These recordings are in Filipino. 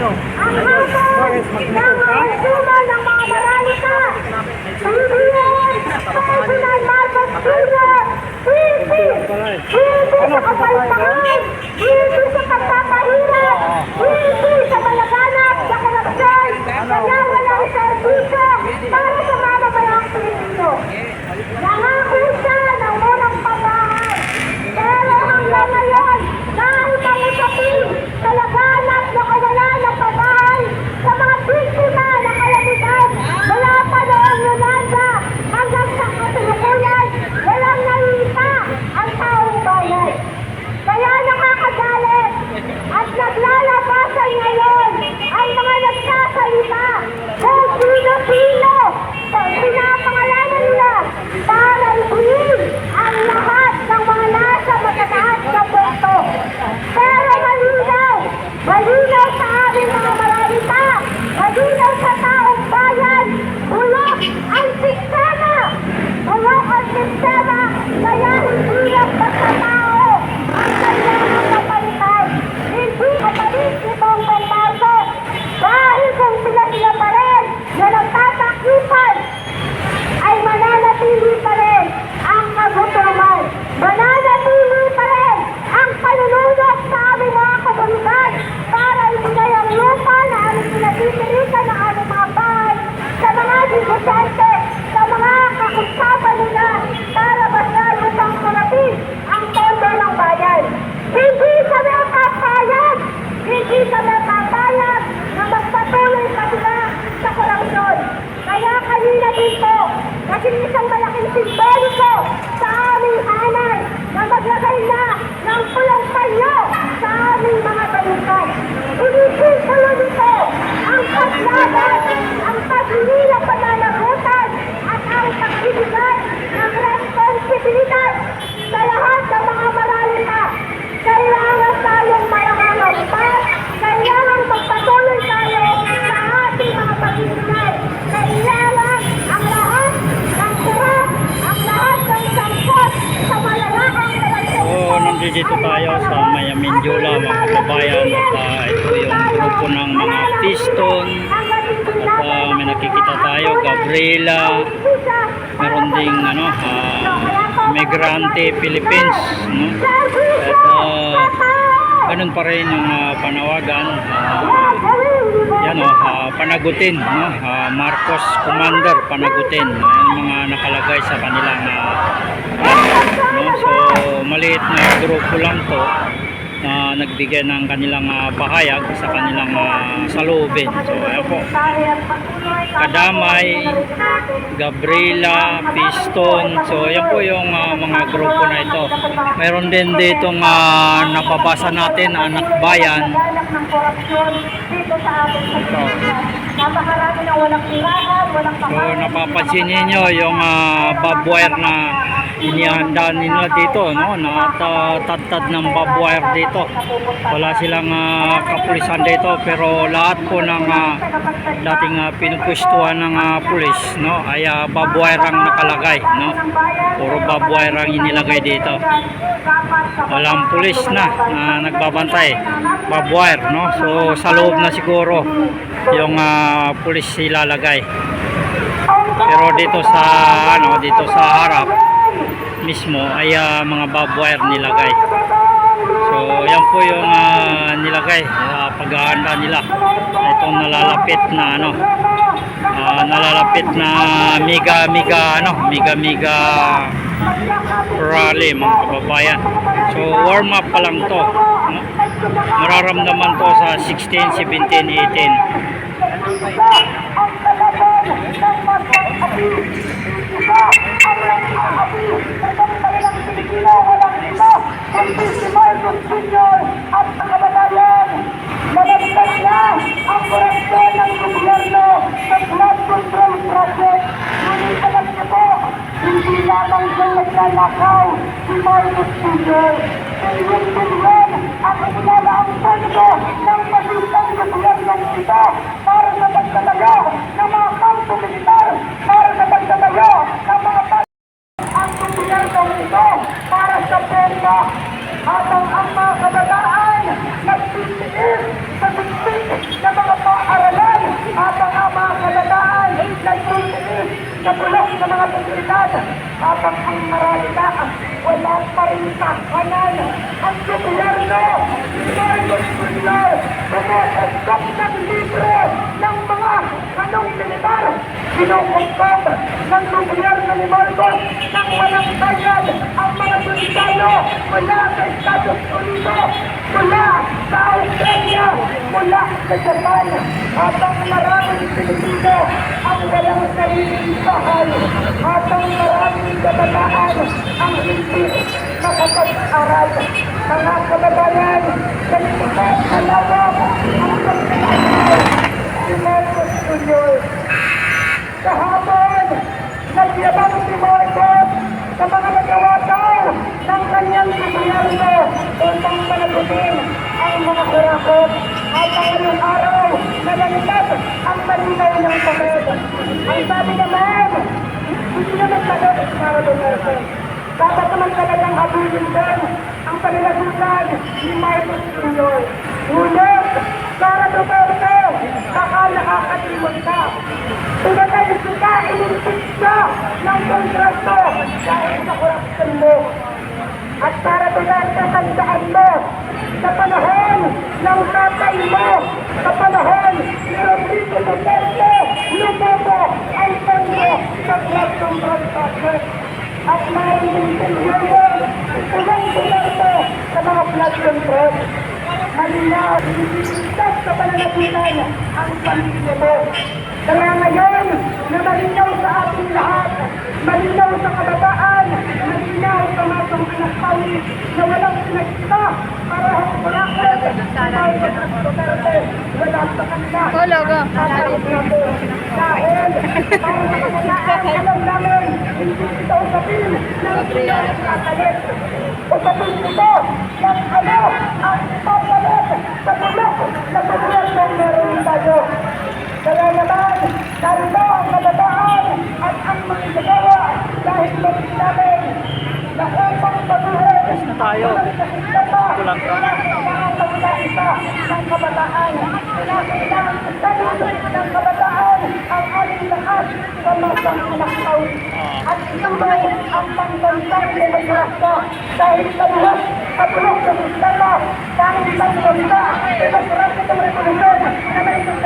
Ano? Ang hamon ng mga ng mga maralita. Pilihan, personal market senior. Hindi, hindi sa kapalpakan. Hindi sa pagpapahirap. Hindi sa malaganap sa korupsyon. Kaya walang serbisyo para sa mamamayang Pilipino. Nangako siya ng unang pagbahay. Pero hanggang ngayon, kahit ang usapin sa laganap na kawalan ng pagbahay sa mga biktima ng kalamitan mula pa noong Yolanda hanggang sa kasulukuyan, walang nangita ang taong bayan. Kaya nakakagalit at naglalabasan ngayon ang mga nagsasalita kung sino-sino sa pinapangalanan nila para ibuhin ang lahat ng mga nasa matataas na pwesto. Pero malinaw, malinaw sa aming mga maralita, malinaw sa taong bayan, bulok ang sistema! Bulok ang sistema, kaya hindi lang basta tao ang kailangan kapalitan. Hindi kapalit itong pagbaso dahil kung sila-sila pa rin na nagtatakipan ay mananatili pa rin ang kagutuman. Mananatili pa rin ang panununok sa aming mga komunidad para ibigay ang lupa na aming pinatitirikan ng aming mga bahay sa mga negosante, sa mga kakusapan nila para basta lupang karating ang tondo ng bayan. Hindi kami papayag! Hindi kami papayag na magpatuloy pa sila sa korupsyon. Kaya kanina dito, naging isang malaking simboliko sa aming hanay na maglagay na ng pulang Gabriela meron ding ano ah, Migrante Philippines no? at ah, ganun pa rin yung ah, panawagan ah, yan ah, panagutin no? Ah, Marcos Commander panagutin yan mga nakalagay sa kanilang ah, no? so maliit na grupo lang to na nagbigay ng kanilang ah, pahayag sa kanilang uh, salubin so ayan po Kadamay, Gabriela, Piston. So, yan po yung ah, mga grupo na ito. Meron din ditong uh, napabasa natin, anak bayan. Pilipinas. Napakarami ng walang tirahan, walang So, pakain. napapansin ninyo yung uh, barbed wire na inihanda nila dito, no? Natatad ng barbed wire dito. Wala silang ah, kapulisan dito, pero lahat po ng ah, dating uh, pinupwestuhan ng ah, pulis, no? Ay uh, barbed wire ang nakalagay, no? Puro barbed wire ang inilagay dito. Walang pulis na na nagbabantay. Wire, no? So, sa loob na siguro yung ah, pulis ilalagay. Pero dito sa ano, dito sa harap mismo ay ah, mga barbed nilagay. Yan po yung ah, nilagay, uh, paghahanda nila. Itong nalalapit na ano, ah, nalalapit na miga miga ano, miga miga rally mga kababayan. So, warm up pa lang to. no? Mararamdaman to sa 16, 17, 18. araw, si Marcos Jr. ay wintulan at kumala ang pondo ng magintang kasulan ng kita para sa pagtataga ng mga kampo militar, para sa pagtataga ng mga ang gobyerno nito para sa pera habang ang mga kabataan nagtitiis sa tingting ng mga paaralan habang ang mga kabataan nagtitiis sa tulong ng mga pasilidad marami wala pa rin kahanan. Ang gobyerno, Marcos Jr., kumakasap ng libro ng mga kanong militar. Kinukumpag ng gobyerno ni Marcos nang walang bayad ang mga sundalo mula sa Estados Unidos, mula sa Australia, mula sa Japan, habang maraming Pilipino ang walang sariling bahay, habang maraming kabataan ang hindi makapag-aral. Mga kababayan, ganito po kalawak ang pagkakas ni Marcos Jr. Kahapon, nagyabang si Marcos sa mga nagawa daw ng kanyang gobyerno upang panagutin ang mga kurakot at ngayong araw na nalipat ang malinaw ng papel. Ang sabi naman, hindi naman talaga para Duterte. Dapat naman talagang habulin din ang panilagutan ni Marcos Jr. Ngunit, para Duterte, baka nakakalimot ka. Pinatay ka, inimpit ka ng kontrato dahil sa korupsyon mo. At para Duterte, tandaan mo, sa panahon ng tatay mo, sa panahon ni Rodrigo Duterte, lumobo ang pondo sa flood control project. At mayroon din bilyon, ilang Duterte sa mga flood control. Malinaw, iligtas sa pananagutan ang pamilya mo. Kaya ngayon, na malinaw sa ating lahat, malinaw sa kabataan, malinaw sa mga anak pawis na walang pinagsa para hukulakot ay Duterte, wala sa kanila. Go, logo. Dahil, para sa kabataan, alam namin, hindi ito usapin ng pinagkakalit. Usapin ito ng ano ang papalit bulok na gobyerno meron tayo. Kaya naman, narito ang kabataan at ang mga nagawa dahil bakit namin na upang mabuhay na tayo. Kulang ka. Nakakapagkaisa ng kabataan. Kinakailangan talon ng kabataan ang lahat sa masang pinaktaw. At ituloy ang pangbantan ng demokrasya dahil sa lahat sa bulok ng sistema dahil sa bansa demokrasya ng revolusyon na may isang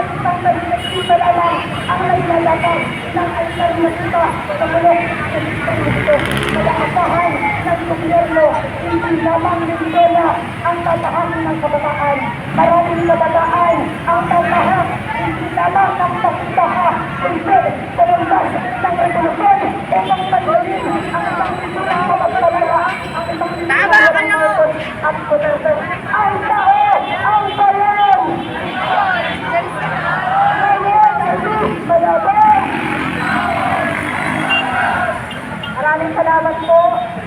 perspektiba lamang ang nailalagay ng alternativa sa bulok ng sistema ito. Kaya asahan ng gobyerno hindi lamang Venezuela ang tatahanin ng kabataan. Maraming kabataan ang tatahak ng landas ng revolusyon upang pagawin ang isang pinurang mapagpalala ang isang Duterte. Ang tao! Ang bayan! Ngayon, malaban! Maraming salamat po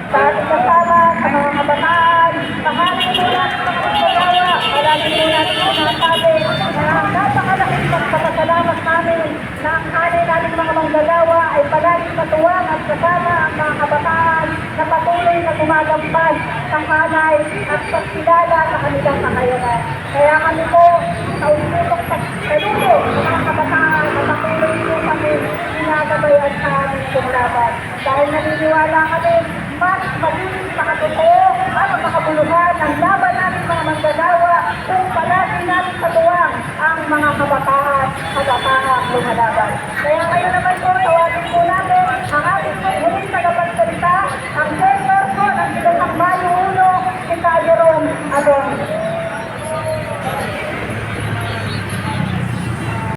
sa ating kasama, sa mga kabataan. Mahalin po natin ang pagkagawa. Maraming po natin sinasabi na napakalaking pagpapasalamat namin na ang hanay natin mga manggagawa ay palaging matuwang at kasama ang mga kabataan na patuloy na gumagampan sa hanay at pagkilala sa kanilang kakayanan. Kaya kami po sa ulitok pagkalulo ng mga kabataan na patuloy po kami ginagabayan sa aming kumlaban. Dahil naniniwala kami, mas magiging makatotoo at makabuluhan ang laban natin mga manggagawa kung palagi natin katuwang ang mga kabataan, kabataan lumalaban. Kaya aking tagapagsalita, ang chairperson ng Binatang Mayo Uno, si Tayo Ron Alonso.